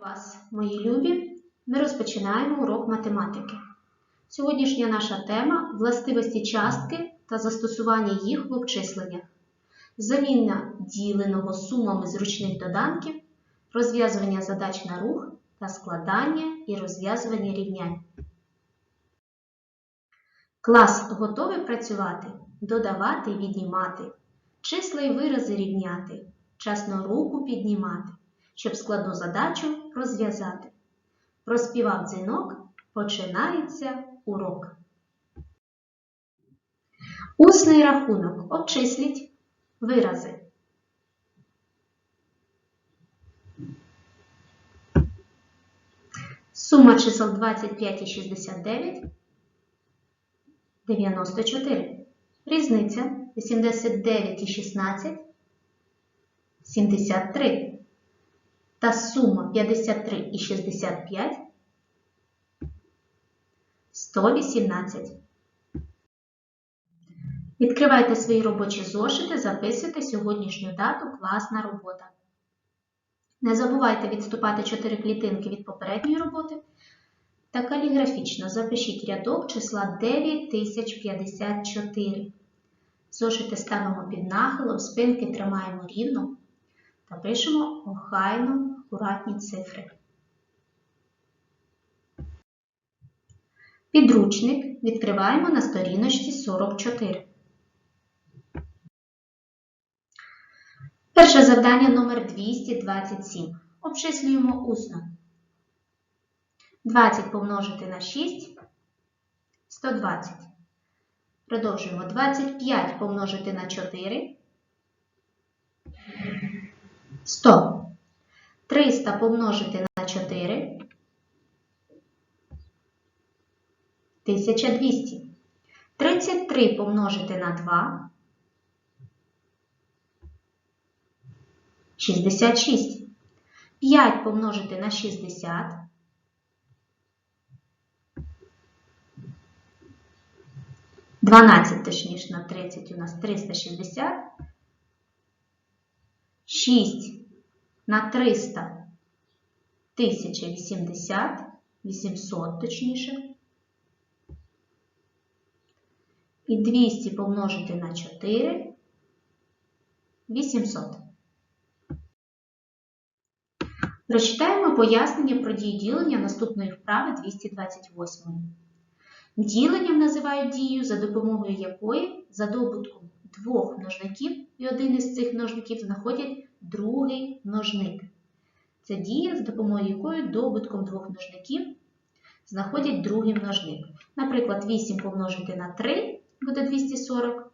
вас, мої любі! Ми розпочинаємо урок математики. Сьогоднішня наша тема властивості частки та застосування їх в обчисленнях. Заміна діленого сумами зручних доданків, розв'язування задач на рух та складання і розв'язування рівнянь. Клас готовий працювати, додавати віднімати, числа і вирази рівняти, часно руку піднімати щоб складну задачу розв'язати. Проспівав дзвінок, починається урок. Усний рахунок. Обчисліть вирази. Сума чисел 25 і 69 94. Різниця 89 і 16 73 та сума 53 і 65 118. Відкривайте свої робочі зошити, записуйте сьогоднішню дату класна робота. Не забувайте відступати 4 клітинки від попередньої роботи та каліграфічно запишіть рядок числа 9054. Зошити ставимо під нахилом, спинки тримаємо рівно та пишемо охайно акуратні цифри. Підручник відкриваємо на сторіночці 44. Перше завдання номер 227. Обчислюємо усно. 20 помножити на 6 120. Продовжуємо 25 помножити на 4 100. 300 помножити на 4 1200. 33 помножити на 2 66. 5 помножити на 60 12, точніше, на 30 у нас 360. 6 на 300 1080, 800 точніше. І 200 помножити на 4 800. Прочитаємо пояснення про дії ділення наступної вправи 228. Діленням називають дію, за допомогою якої за добутком двох множників і один із цих множників знаходять другий множник. Це дія, з допомогою якої добутком двох множників знаходять другий множник. Наприклад, 8 помножити на 3 буде 240.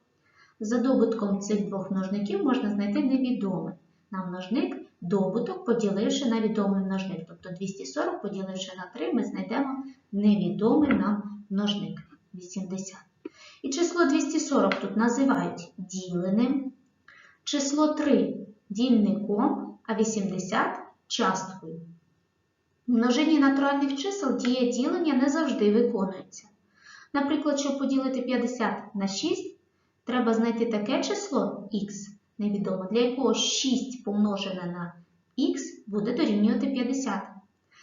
За добутком цих двох множників можна знайти невідомий нам множник добуток, поділивши на відомий множник. Тобто 240 поділивши на 3, ми знайдемо невідомий нам множник 80. І число 240 тут називають діленим, число 3 дільником, а 80 часткою. В множині натуральних чисел дія ділення не завжди виконується. Наприклад, щоб поділити 50 на 6, треба знайти таке число х невідомо, для якого 6 помножене на х буде дорівнювати 50.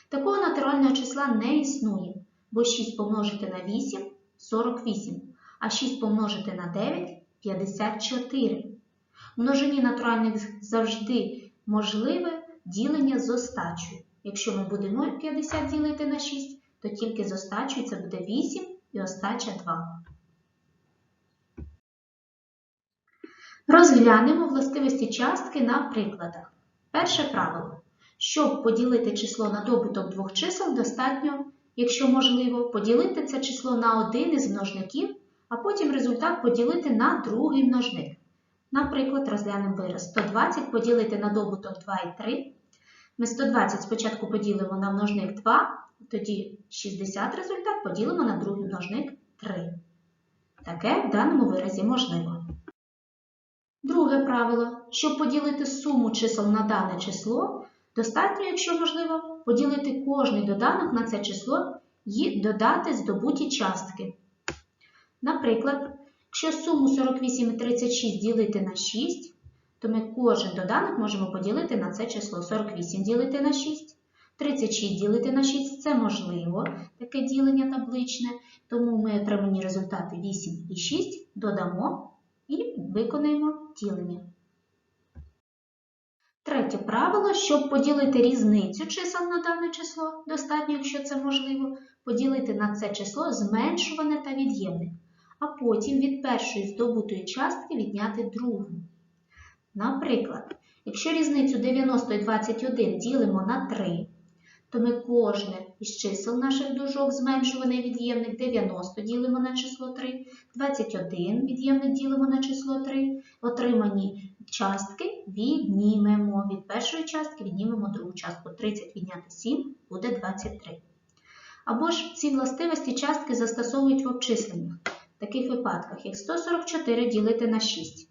Такого натурального числа не існує, бо 6 помножити на 8 48, а 6 помножити на 9 54. В множині натуральних завжди можливе ділення з остачею. Якщо ми будемо 50 ділити на 6, то тільки з остачею це буде 8 і остача 2. Розглянемо властивості частки на прикладах. Перше правило. Щоб поділити число на добуток двох чисел, достатньо, якщо можливо, поділити це число на один із множників, а потім результат поділити на другий множник. Наприклад, розглянемо вираз 120 поділити на добуток 2 і 3. Ми 120 спочатку поділимо на множник 2, тоді 60 результат поділимо на другий множник 3. Таке в даному виразі можливо. Друге правило. Щоб поділити суму чисел на дане число, достатньо, якщо можливо, поділити кожний доданок на це число і додати здобуті частки. Наприклад, якщо суму 48 і 36 ділити на 6, то ми кожен доданок можемо поділити на це число. 48 ділити на 6, 36 ділити на 6 це можливо, таке ділення табличне, тому ми отримані результати 8 і 6 додамо і виконаємо ділення. Третє правило, щоб поділити різницю чисел на дане число, достатньо, якщо це можливо, поділити на це число зменшуване та від'ємне, а потім від першої здобутої частки відняти другу. Наприклад, якщо різницю 90 і 21 ділимо на 3, то ми кожне із чисел наших дужок зменшуваний від'ємник 90 ділимо на число 3, 21 від'ємник ділимо на число 3, отримані частки віднімемо. Від першої частки віднімемо другу частку. 30 відняти 7 буде 23. Або ж ці властивості частки застосовують в обчисленнях. Таких випадках, як 144 ділити на 6.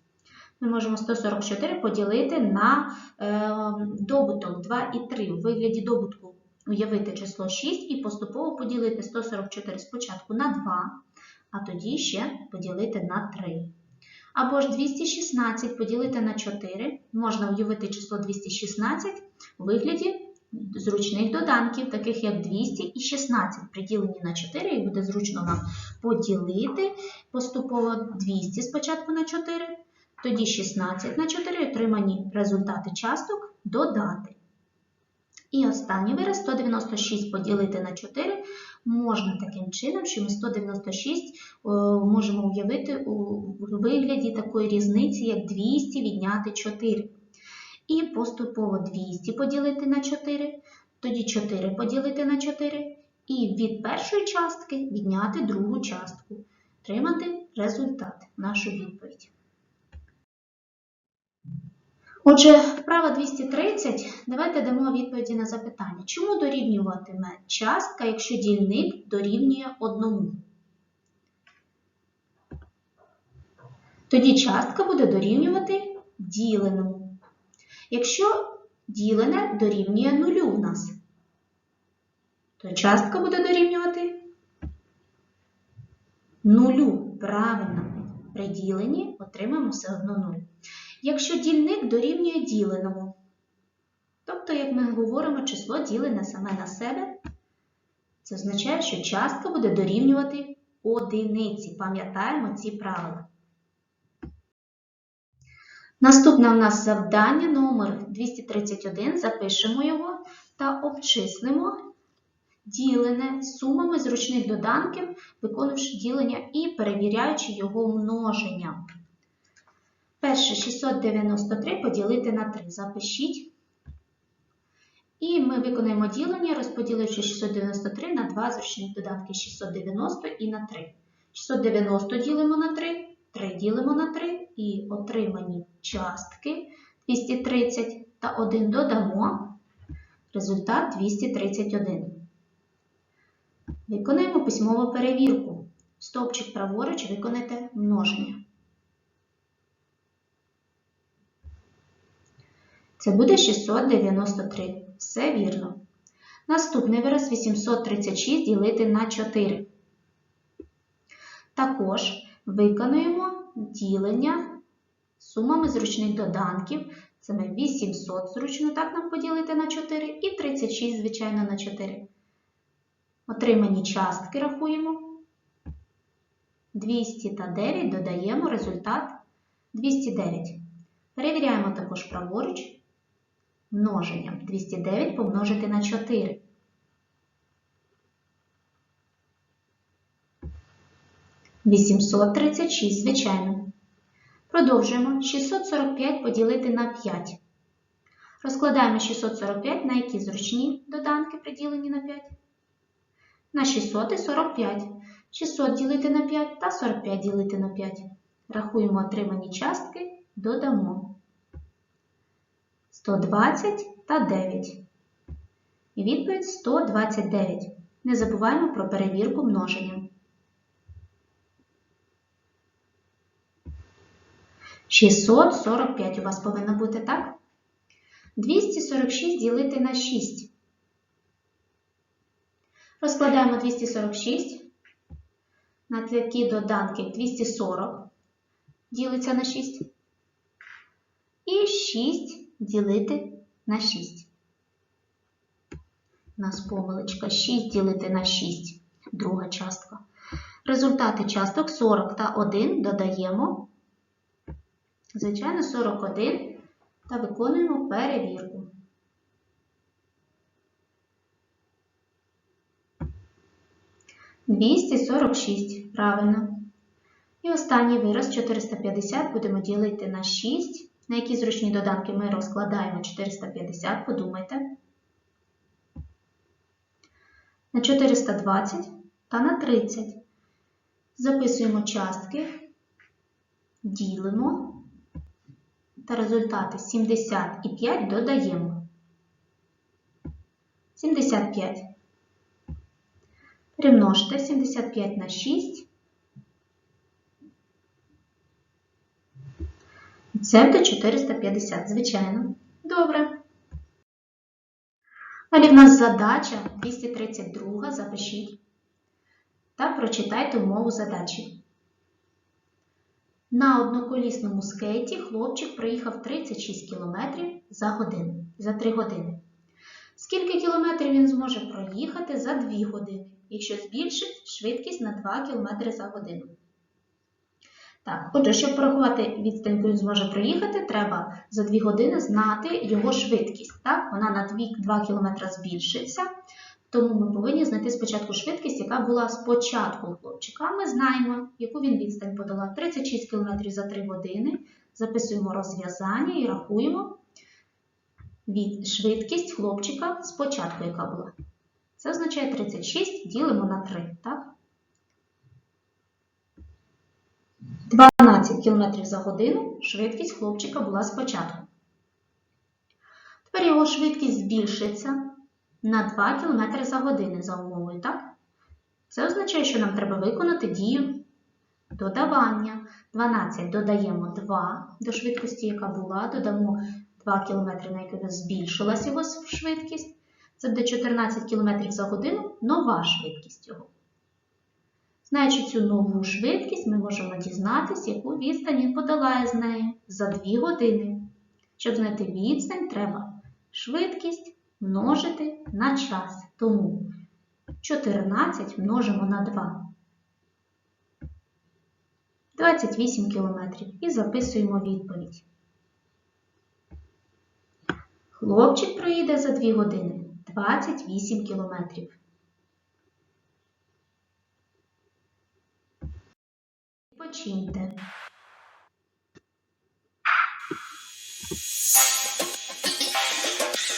Ми можемо 144 поділити на е, добуток 2 і 3 в вигляді добутку уявити число 6 і поступово поділити 144 спочатку на 2, а тоді ще поділити на 3. Або ж 216 поділити на 4, можна уявити число 216 у вигляді зручних доданків, таких як 200 і 16. При діленні на 4, і буде зручно вам поділити поступово 200 спочатку на 4, тоді 16 на 4 отримані результати часток додати. І останній вираз 196 поділити на 4 можна таким чином, що ми 196 можемо уявити у вигляді такої різниці, як 200 відняти 4. І поступово 200 поділити на 4, тоді 4 поділити на 4, і від першої частки відняти другу частку. Отримати результат, нашу відповідь. Отже, вправа 230. Давайте дамо відповіді на запитання. Чому дорівнюватиме частка, якщо дільник дорівнює одному? Тоді частка буде дорівнювати діленому. Якщо ділене дорівнює нулю у нас, то частка буде дорівнювати нулю. Правильно, при діленні отримаємо все одно 0 якщо дільник дорівнює діленому. Тобто, як ми говоримо, число ділене саме на себе, це означає, що частка буде дорівнювати одиниці. Пам'ятаємо ці правила. Наступне у нас завдання номер 231. Запишемо його та обчислимо ділене сумами зручних доданків, виконавши ділення і перевіряючи його множення. Перше 693 поділити на 3. Запишіть. І ми виконаємо ділення, розподіливши 693 на 2 зручних додатки 690 і на 3. 690 ділимо на 3, 3 ділимо на 3 і отримані частки 230 та 1 додамо. Результат 231. Виконаємо письмову перевірку. Стовпчик праворуч виконайте множення. Це буде 693. Все вірно. Наступний вираз 836 ділити на 4. Також виконуємо ділення сумами зручних доданків. Це ми 800 зручно так нам поділити на 4 і 36, звичайно, на 4. Отримані частки рахуємо. 200 та 9 додаємо результат 209. Перевіряємо також праворуч множенням. 209 помножити на 4. Вісімсот тридцять шість, звичайно. Продовжуємо 645 поділити на 5. Розкладаємо 645 на які зручні доданки приділені на 5. На 600 і 45. 600 ділити на 5 та 45 ділити на 5. Рахуємо отримані частки, додамо. 120 та 9. І відповідь 129. Не забуваємо про перевірку множення. 645 у вас повинно бути, так? 246 ділити на 6. Розкладаємо 246 на такі доданки 240 ділиться на 6. І 6 ділити на 6. У нас помилочка 6 ділити на 6, друга частка. Результати часток 40 та 1 додаємо. Звичайно, 41 та виконуємо перевірку. Двісті сорок шість. Правильно. І останній вираз 450 будемо ділити на 6. На які зручні доданки ми розкладаємо 450, подумайте. На 420 та на 30. Записуємо частки, ділимо та результати 75 додаємо. 75. Примножте 75 на 6. Це буде 450, звичайно. Добре. Далі в нас задача 232, запишіть та прочитайте умову задачі. На одноколісному скейті хлопчик проїхав 36 км за годину, за 3 години. Скільки кілометрів він зможе проїхати за 2 години, якщо збільшить швидкість на 2 км за годину? Так, отже, щоб порахувати відстань, яку він зможе проїхати, треба за 2 години знати його швидкість. Так? Вона на 2, 2 км збільшиться, тому ми повинні знайти спочатку швидкість, яка була спочатку у хлопчика. Ми знаємо, яку він відстань подолав 36 км за 3 години. Записуємо розв'язання і рахуємо швидкість хлопчика спочатку, яка була. Це означає 36 ділимо на 3. так? 12 км за годину швидкість хлопчика була спочатку. Тепер його швидкість збільшиться на 2 км за годину за умовою, так? Це означає, що нам треба виконати дію додавання. 12 додаємо 2 до швидкості, яка була, додамо 2 км, на яку збільшилася його швидкість. Це буде 14 км за годину нова швидкість його. Знаючи цю нову швидкість, ми можемо дізнатися, яку відстань він подолає з нею за 2 години. Щоб знайти відстань, треба швидкість множити на час. Тому 14 множимо на 2. 28 км. І записуємо відповідь. Хлопчик проїде за 2 години 28 кілометрів. Починьте.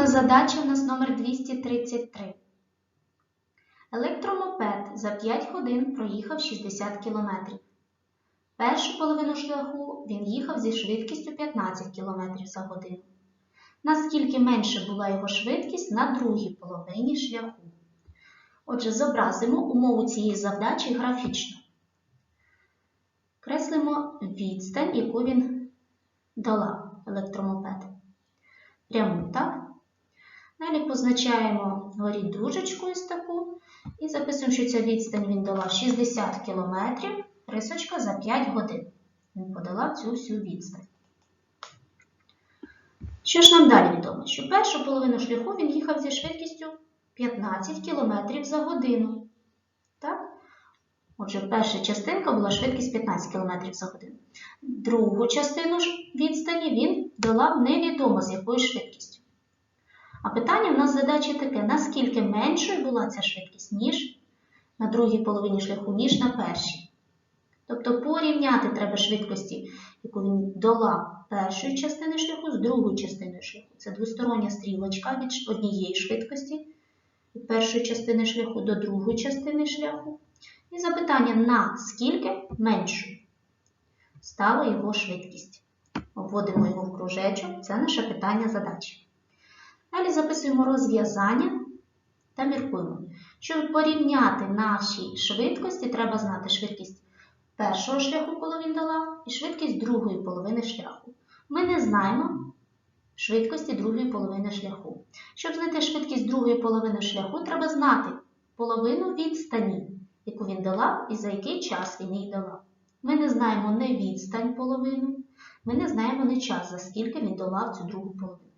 Наступна задача у нас номер 233. Електромопед за 5 годин проїхав 60 км. Першу половину шляху він їхав зі швидкістю 15 км за годину. Наскільки менше була його швидкість на другій половині шляху. Отже, зобразимо умову цієї задачі графічно. Креслимо відстань, яку він долав електромопед? Пряму, так? Далі позначаємо горі дужечку ось таку і записуємо, що ця відстань він долав 60 км, рисочка за 5 годин. Він подолав цю всю відстань. Що ж нам далі відомо? Що першу половину шляху він їхав зі швидкістю 15 км за годину. Так? Отже, перша частинка була швидкість 15 км за годину. Другу частину відстані він долав невідомо з якою швидкістю. А питання в нас задачі таке: наскільки меншою була ця швидкість, ніж на другій половині шляху, ніж на першій. Тобто порівняти треба швидкості, яку він долав першої частини шляху з другою частиною шляху. Це двостороння стрілочка від однієї швидкості від першої частини шляху до другої частини шляху. І запитання на скільки меншою стала його швидкість. Обводимо його в кружечок, це наше питання задачі. Далі записуємо розв'язання та міркуємо. Щоб порівняти наші швидкості, треба знати швидкість першого шляху, коли він долав, і швидкість другої половини шляху. Ми не знаємо швидкості другої половини шляху. Щоб знайти швидкість другої половини шляху, треба знати половину відстані, яку він долав і за який час він її долав. Ми не знаємо не відстань половину, ми не знаємо не час, за скільки він долав цю другу половину.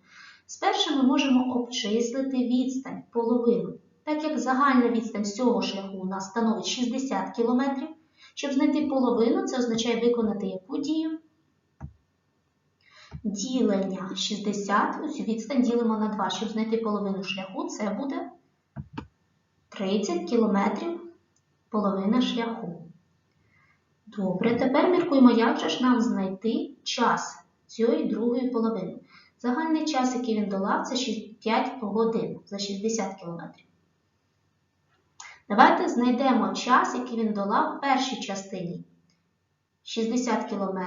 Спершу ми можемо обчислити відстань половину. Так як загальна відстань всього шляху у нас становить 60 км, щоб знайти половину, це означає виконати яку дію? Ділення 60, ось відстань ділимо на 2. Щоб знайти половину шляху, це буде 30 км половина шляху. Добре, тепер міркуємо, як же ж нам знайти час цієї другої половини. Загальний час, який він долав, це 5 годин за 60 км. Давайте знайдемо час, який він долав в першій частині. 60 км,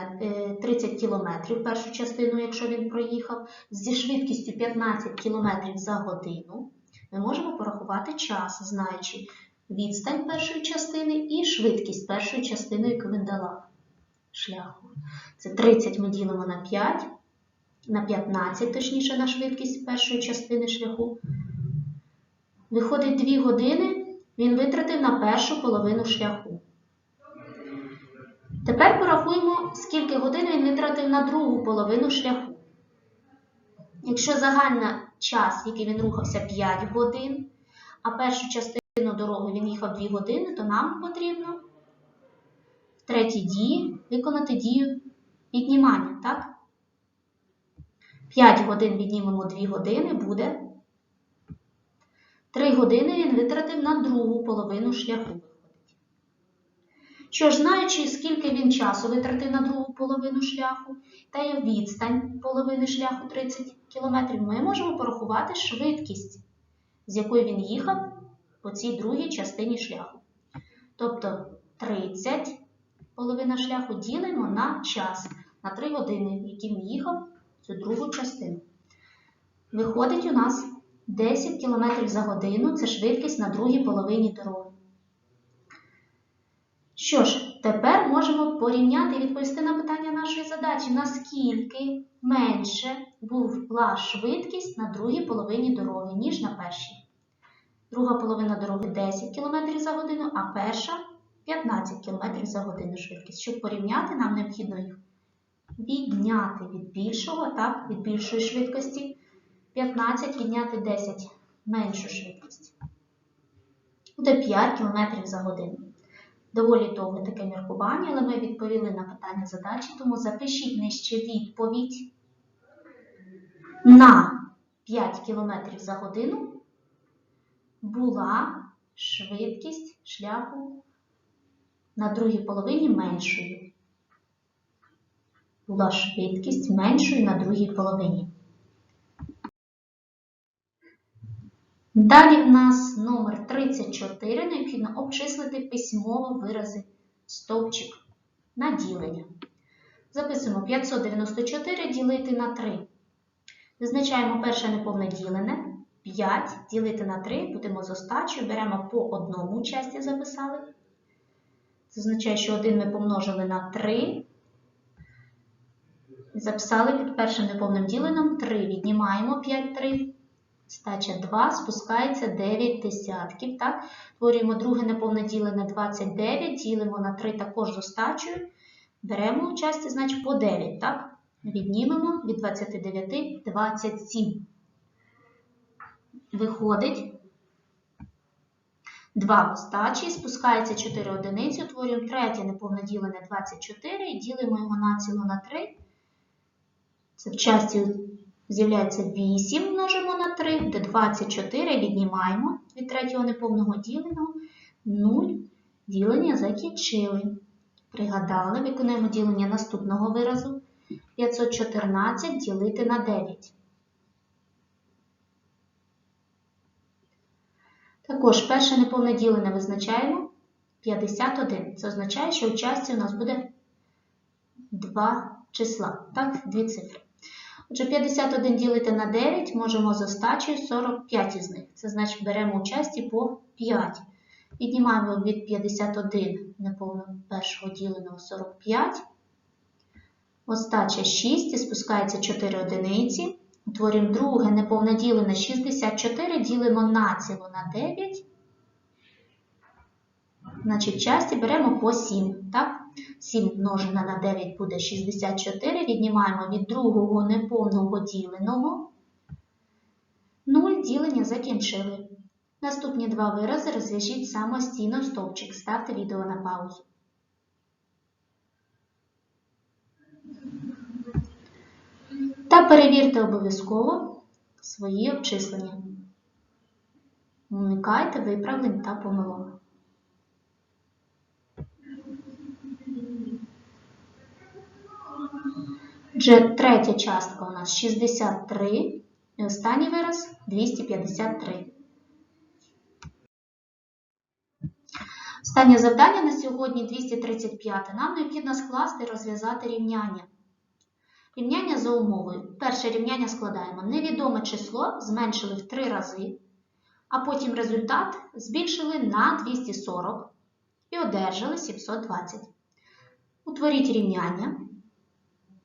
30 км першу частину, якщо він проїхав, зі швидкістю 15 км за годину, ми можемо порахувати час, знаючи відстань першої частини і швидкість першої частини, яку він долав шляху. Це 30 ми ділимо на 5, на 15, точніше, на швидкість першої частини шляху. Виходить 2 години, він витратив на першу половину шляху. Тепер порахуємо, скільки годин він витратив на другу половину шляху. Якщо загальний час, який він рухався 5 годин, а першу частину дороги він їхав 2 години, то нам потрібно в третій дії виконати дію піднімання, так? 5 годин віднімемо 2 години, буде 3 години він витратив на другу половину шляху. Що ж, знаючи, скільки він часу витратив на другу половину шляху, та й відстань половини шляху 30 км, ми можемо порахувати швидкість, з якою він їхав по цій другій частині шляху. Тобто 30 половина шляху ділимо на час, на 3 години, він їхав цю другу частину. Виходить у нас 10 км за годину це швидкість на другій половині дороги. Що ж, тепер можемо порівняти і відповісти на питання нашої задачі, наскільки менше була швидкість на другій половині дороги, ніж на першій. Друга половина дороги 10 км за годину, а перша 15 км за годину швидкість. Щоб порівняти, нам необхідно їх відняти від більшого, так, від більшої швидкості. 15 відняти 10 меншу швидкість. Буде 5 км за годину. Доволі довге таке міркування, але ми відповіли на питання задачі, тому запишіть нижче відповідь на 5 км за годину була швидкість шляху на другій половині меншою. Була швидкість меншою на другій половині. Далі в нас номер 34. Необхідно обчислити письмово вирази стовпчик на ділення. Записуємо 594 ділити на 3. Визначаємо перше неповне ділене. 5 ділити на 3, будемо з остачою, беремо по одному часті записали. Це означає, що 1 ми помножили на 3. Записали під першим неповним діленням 3. Віднімаємо 5 3. Стача 2, спускається 9 десятків. Так? Творюємо друге неповне ділене 29, ділимо на 3 також з остачею. Беремо у часті, значить, по 9. Так? Віднімемо від 29 27. Виходить 2 в остачі, спускається 4 одиниці, утворюємо третє неповне ділене 24 і ділимо його націло на 3. В часті з'являється 8, множимо на 3, де 24 віднімаємо від третього неповного діленого 0. Ділення закінчили. Пригадали, виконуємо ділення наступного виразу. 514 ділити на 9. Також перше неповне ділене визначаємо 51. Це означає, що в часті у нас буде два числа, так, дві цифри. Отже, 51 ділити на 9 можемо з остачею 45 із них. Це значить беремо у часті по 5. Віднімаємо від 51 неповного першого діленого 45. Остача 6 і спускається 4 одиниці. Утворюємо друге неповне ділене 64, ділимо націло на 9. Значить, часті беремо по 7. Так? 7 множене на 9 буде 64. Віднімаємо від другого неповного діленого. 0 ділення закінчили. Наступні два вирази розв'яжіть самостійно в стовпчик. Ставте відео на паузу. Та перевірте обов'язково свої обчислення. Уникайте виправлень та помилок. Отже, третя частка у нас 63 і останній вираз 253. Останнє завдання на сьогодні 235. Нам необхідно скласти і розв'язати рівняння. Рівняння за умовою. Перше рівняння складаємо. Невідоме число зменшили в 3 рази, а потім результат збільшили на 240 і одержали 720. Утворіть рівняння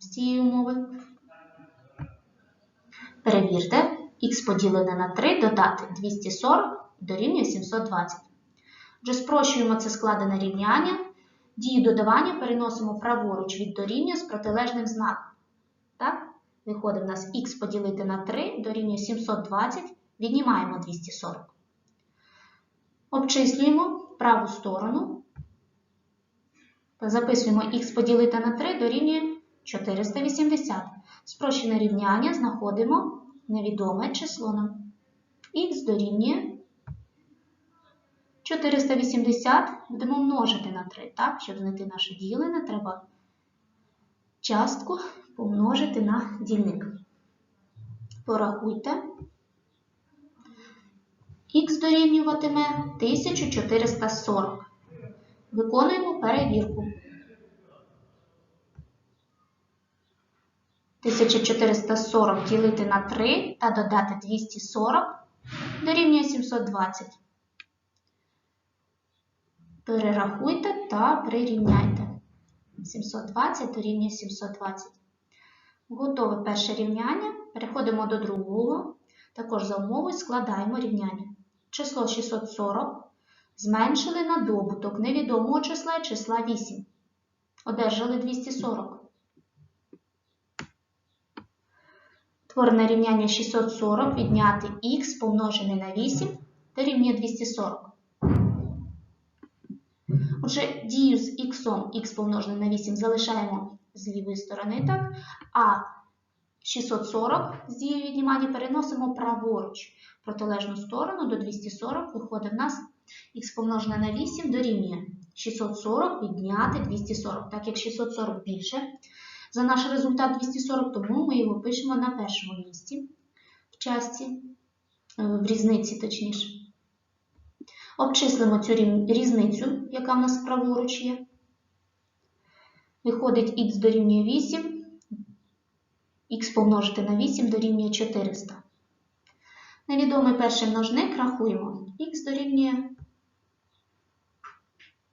з цієї умови. Перевірте, х поділене на 3 додати 240 дорівнює 720. Отже, спрощуємо це складене рівняння. Дію додавання переносимо праворуч від дорівнює з протилежним знаком. Так? Виходить в нас х поділити на 3 дорівнює 720, віднімаємо 240. Обчислюємо праву сторону. Записуємо х поділити на 3 дорівнює 480. Спрощене рівняння знаходимо невідоме число нам. х дорівнює 480 будемо множити на 3. Так? Щоб знайти наше ділене, треба частку помножити на дільник. Порахуйте. Х дорівнюватиме 1440. Виконуємо перевірку. 1440 ділити на 3 та додати 240 дорівнює 720. Перерахуйте та прирівняйте. 720 дорівнює 720. Готове перше рівняння. Переходимо до другого. Також за умовою складаємо рівняння. Число 640 зменшили на добуток невідомого числа числа 8. Одержали 240. Творене рівняння 640 відняти х помножене на 8 дорівнює 240. Отже, дію з х, х помножене на 8 залишаємо з лівої сторони, так? А 640 з дією віднімання переносимо праворуч. Протилежну сторону до 240 виходить в нас х помножене на 8 дорівнює 640 відняти 240. Так як 640 більше за наш результат 240, тому ми його пишемо на першому місці в часті, е, в різниці точніше. Обчислимо цю різницю, яка в нас праворуч є. Виходить х дорівнює 8, х помножити на 8 дорівнює 400. Невідомий перший множник рахуємо. х дорівнює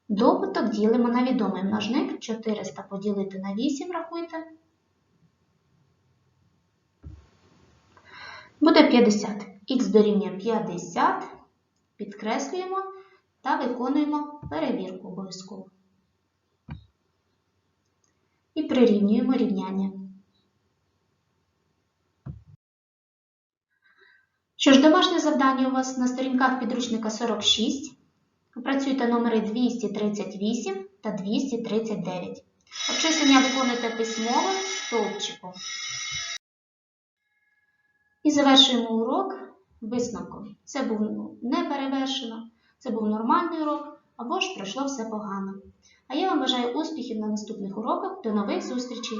Добуток ділимо на відомий множник 400 поділити на 8, рахуйте. Буде 50. Х дорівнює 50, підкреслюємо та виконуємо перевірку обов'язково. І прирівнюємо рівняння. Що ж, домашнє завдання у вас на сторінках підручника 46. Опрацюйте номери 238 та 239. Обчислення виконуйте письмово стовпчиком. І завершуємо урок висновком. Це був не перевершено, це був нормальний урок, або ж пройшло все погано. А я вам бажаю успіхів на наступних уроках. До нових зустрічей!